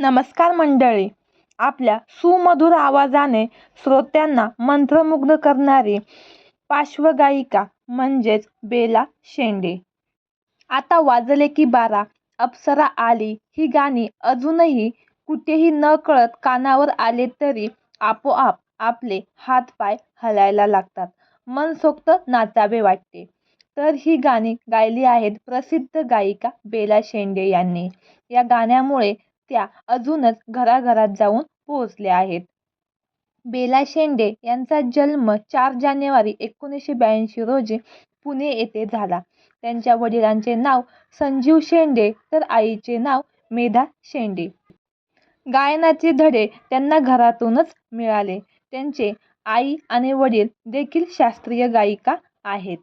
नमस्कार मंडळी. आपल्या सुमधुर आवाजाने श्रोत्यांना मंत्रमुग्ध करणारी पार्श्वगायिका म्हणजेच बेला शेंडे. आता वाजले की बारा अप्सरा आली ही गाणी अजूनही कुठेही नकळत कानावर आले तरी आपोआप आपले हातपाय हलायला लागतात. मनसोक्त नाचावे वाटते. तर ही गाणी गायली आहेत प्रसिद्ध गायिका बेला शेंडे यांनी. या गाण्यामुळे त्या अजूनच घराघरात जाऊन पोहोचल्या आहेत. बेला शेंडे यांचा जन्म चार जानेवारी एकोणीसशे ब्याऐंशी रोजी पुणे येथे झाला. त्यांच्या वडिलांचे नाव संजीव शेंडे तर आईचे नाव मेधा शेंडे. गायनाचे धडे त्यांना घरातूनच मिळाले. त्यांचे आई आणि वडील देखील शास्त्रीय गायिका आहेत.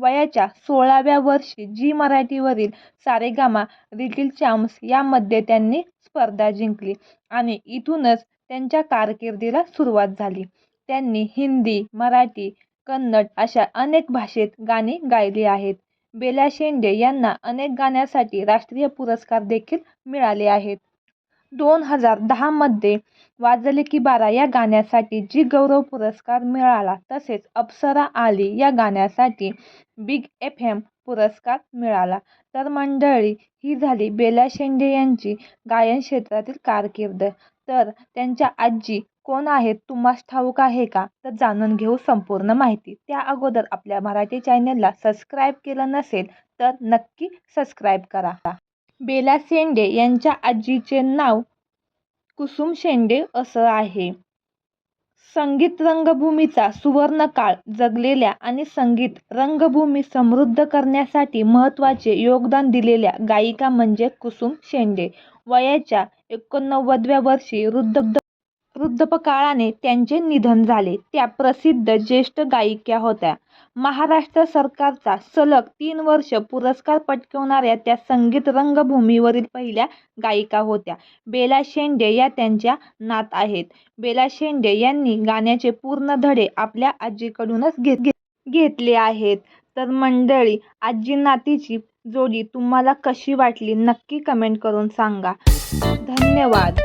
वयाच्या सोळाव्या वर्षी जी मराठीवरील सारेगामा लिटिल चॅम्प्स यामध्ये त्यांनी स्पर्धा जिंकली आणि इथूनच त्यांच्या कारकिर्दीला सुरुवात झाली. त्यांनी हिंदी मराठी कन्नड अशा अनेक भाषेत गाणी गायली आहेत. बेला शेंडे यांना अनेक गाण्यासाठी राष्ट्रीय पुरस्कार देखील मिळाले आहेत. दोन हजार दहामध्ये वाजले की बारा या गाण्यासाठी जी गौरव पुरस्कार मिळाला तसेच अप्सरा आली या गाण्यासाठी बिग एफ एम पुरस्कार मिळाला. तर मंडळी ही झाली बेला शेंडे यांची गायन क्षेत्रातील कारकीर्द. तर त्यांच्या आजी कोण आहेत तुम्हास ठाऊक आहे का? तर जाणून घेऊ संपूर्ण माहिती. त्या अगोदर आपल्या मराठी चॅनलला सबस्क्राईब केलं नसेल तर नक्की सबस्क्राईब करा. बेला शेंडे यांच्या आजीचे नाव कुसुम शेंडे असं आहे. संगीत रंगभूमीचा सुवर्णकाळ जगलेल्या आणि संगीत रंगभूमी समृद्ध करण्यासाठी महत्त्वाचे योगदान दिलेल्या गायिका म्हणजे कुसुम शेंडे. वयाच्या एकोणनव्वदव्या वर्षी वृद्ध वृद्धपकाळाने त्यांचे निधन झाले. त्या प्रसिद्ध ज्येष्ठ गायिका होत्या. महाराष्ट्र सरकारचा सलग तीन वर्ष पुरस्कार पटकवणाऱ्या त्या संगीत रंगभूमीवरील पहिल्या गायिका होत्या. बेला शेंडे या त्यांच्या नात आहेत. बेला शेंडे यांनी गाण्याचे पूर्ण धडे आपल्या आजीकडूनच घेत घेतले आहेत. तर मंडळी आजी नातीची जोडी तुम्हाला कशी वाटली नक्की कमेंट करून सांगा. धन्यवाद.